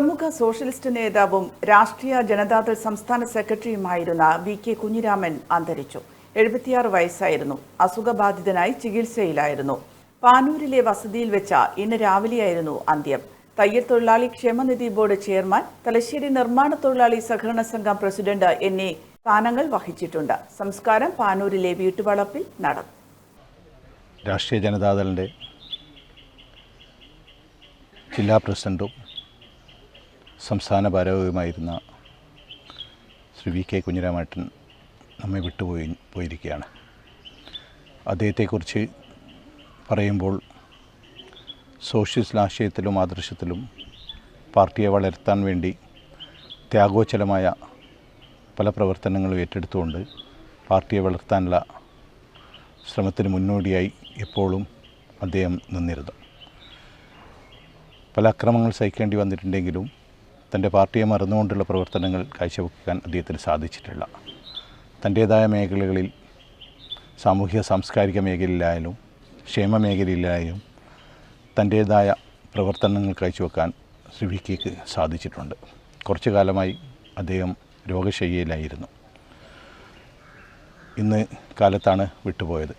പ്രമുഖ സോഷ്യലിസ്റ്റ് നേതാവും രാഷ്ട്രീയ ജനതാദൾ സംസ്ഥാന സെക്രട്ടറിയുമായിരുന്ന വി കെ കുഞ്ഞിരാമൻ അന്തരിച്ചു. എഴുപത്തിയാറ് വയസ്സായിരുന്നു. അസുഖബാധിതനായി ചികിത്സയിലായിരുന്നു. പാനൂരിലെ വസതിയിൽ വെച്ച ഇന്ന് രാവിലെയായിരുന്നു അന്ത്യം. തയ്യൽ തൊഴിലാളി ക്ഷേമനിധി ബോർഡ് ചെയർമാൻ തലശ്ശേരി നിർമ്മാണ തൊഴിലാളി സഹകരണ സംഘം പ്രസിഡന്റ് എന്നീ സ്ഥാനങ്ങൾ വഹിച്ചിട്ടുണ്ട്. സംസ്കാരം പാനൂരിലെ വീട്ടുവളപ്പിൽ നടന്നു രാഷ്ട്രീയ ജനതാദളിന്റെ ജില്ലാ പ്രസിഡന്റും സംസ്ഥാന ഭാരവുമായിരുന്ന ശ്രീ വി കെ കുഞ്ഞിരാമേട്ടൻ നമ്മെ വിട്ടുപോയി പോയിരിക്കുകയാണ്. അദ്ദേഹത്തെക്കുറിച്ച് പറയുമ്പോൾ സോഷ്യലിസ്റ്റ് ആശയത്തിലും ആദർശത്തിലും പാർട്ടിയെ വളർത്താൻ വേണ്ടി ത്യാഗോച്ചലമായ പല പ്രവർത്തനങ്ങളും ഏറ്റെടുത്തുകൊണ്ട് പാർട്ടിയെ വളർത്താനുള്ള ശ്രമത്തിന് മുന്നോടിയായി എപ്പോഴും അദ്ദേഹം നിന്നിരുന്നു. പല അക്രമങ്ങൾ സഹിക്കേണ്ടി വന്നിട്ടുണ്ടെങ്കിലും തന്റെ പാർട്ടിയെ മറന്നുകൊണ്ടുള്ള പ്രവർത്തനങ്ങൾ കാഴ്ചവെക്കാൻ അദ്ദേഹത്തിന് സാധിച്ചിട്ടില്ല. തന്റേതായ മേഖലകളിൽ സാമൂഹ്യ സാംസ്കാരിക മേഖലയിലായാലും ക്ഷേമ മേഖലയിലായാലും തന്റേതായ പ്രവർത്തനങ്ങൾ കാഴ്ചവെക്കാൻ ശ്രീ വി കെക്ക് സാധിച്ചിട്ടുണ്ട്. കുറച്ചു കാലമായി അദ്ദേഹം രോഗശയ്യയിലായിരുന്നു. ഇന്ന് കാലത്താണ് വിട്ടുപോയത്.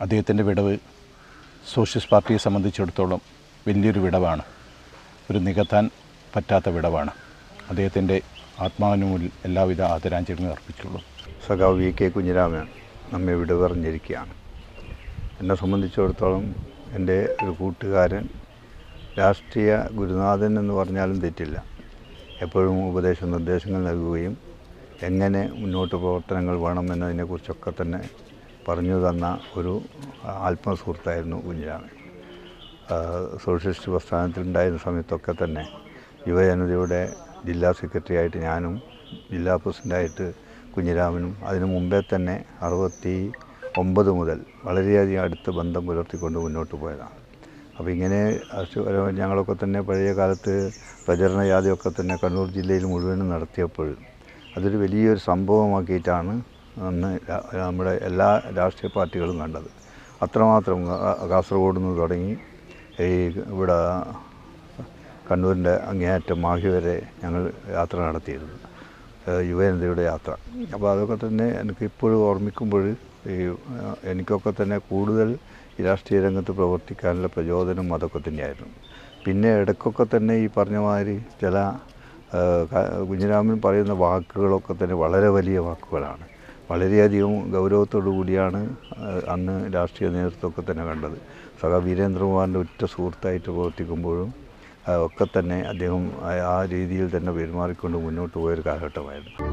അദ്ദേഹത്തിന്റെ വിടവ് സോഷ്യലിസ്റ്റ് പാർട്ടിയെ സംബന്ധിച്ചിടത്തോളം വലിയൊരു വിടവാണ്. ഒരു നികത്താൻ പറ്റാത്ത വിടവാണ്. അദ്ദേഹത്തിന്റെ ആത്മാവിന് മുന്നിൽ എല്ലാവിധ ആദരാഞ്ജലികളും അർപ്പിച്ചുള്ളൂ. സഖാവ് വി. കെ. കുഞ്ഞിരാമൻ നമ്മെ വിട പറഞ്ഞിരിക്കുകയാണ് എന്നെ സംബന്ധിച്ചിടത്തോളം എന്റെ ഒരു കൂട്ടുകാരൻ രാഷ്ട്രീയ ഗുരുനാഥൻ എന്ന് പറഞ്ഞാലും തെറ്റില്ല. എപ്പോഴും ഉപദേശ നിർദ്ദേശങ്ങൾ നൽകുകയും എങ്ങനെ മുന്നോട്ട് പ്രവർത്തനങ്ങൾ വേണമെന്നതിനെക്കുറിച്ചൊക്കെ തന്നെ പറഞ്ഞു തന്ന ഒരു ആത്മസുഹൃത്തായിരുന്നു കുഞ്ഞിരാമൻ. സോഷ്യലിസ്റ്റ് പ്രസ്ഥാനത്തിലുണ്ടായിരുന്ന സമയത്തൊക്കെ തന്നെ യുവജനതയുടെ ജില്ലാ സെക്രട്ടറി ആയിട്ട് ഞാനും ജില്ലാ പ്രസിഡന്റായിട്ട് കുഞ്ഞിരാമനും അതിനു മുമ്പേ തന്നെ അറുപത്തി ഒമ്പത് മുതൽ വളരെയധികം അടുത്ത ബന്ധം പുലർത്തിക്കൊണ്ട് മുന്നോട്ട് പോയതാണ്. അപ്പോൾ ഇങ്ങനെ ഞങ്ങളൊക്കെ തന്നെ പഴയ കാലത്ത് പ്രചരണ ജാഥയൊക്കെ തന്നെ കണ്ണൂർ ജില്ലയിൽ മുഴുവനും നടത്തിയപ്പോൾ അതൊരു വലിയൊരു സംഭവമാക്കിയിട്ടാണ് അന്ന് നമ്മുടെ എല്ലാ രാഷ്ട്രീയ പാർട്ടികളും കണ്ടത്. അത്രമാത്രം കാസർഗോഡ് നിന്ന് തുടങ്ങി ഈ ഇവിടെ കണ്ണൂരിന്റെ അങ്ങേയറ്റം മാഹി വരെ ഞങ്ങൾ യാത്ര നടത്തിയിരുന്നു. യുവേന്ദ്രയുടെ യാത്ര. അപ്പോൾ അതൊക്കെ തന്നെ എനിക്ക് ഇപ്പോഴും ഓർമ്മിക്കുമ്പോൾ ഈ എനിക്കൊക്കെ തന്നെ കൂടുതൽ ഈ രാഷ്ട്രീയ രംഗത്ത് പ്രവർത്തിക്കാനുള്ള പ്രചോദനം അതൊക്കെ തന്നെയായിരുന്നു. പിന്നെ ഇടയ്ക്കൊക്കെ തന്നെ ഈ പറഞ്ഞ മാതിരി ചില കുഞ്ഞിരാമൻ പറയുന്ന വാക്കുകളൊക്കെ തന്നെ വളരെ വലിയ വാക്കുകളാണ്. വളരെയധികം ഗൗരവത്തോടു കൂടിയാണ് അന്ന് രാഷ്ട്രീയ നേതൃത്വമൊക്കെ തന്നെ കണ്ടത്. സഹ വീരേന്ദ്രകുമാറിന്റെ ഉറ്റ സുഹൃത്തായിട്ട് പ്രവർത്തിക്കുമ്പോഴും ഒക്കെ തന്നെ അദ്ദേഹം ആ- രീതിയിൽ തന്നെ പെരുമാറിക്കൊണ്ട് മുന്നോട്ട് പോയൊരു കാലഘട്ടമായിരുന്നു.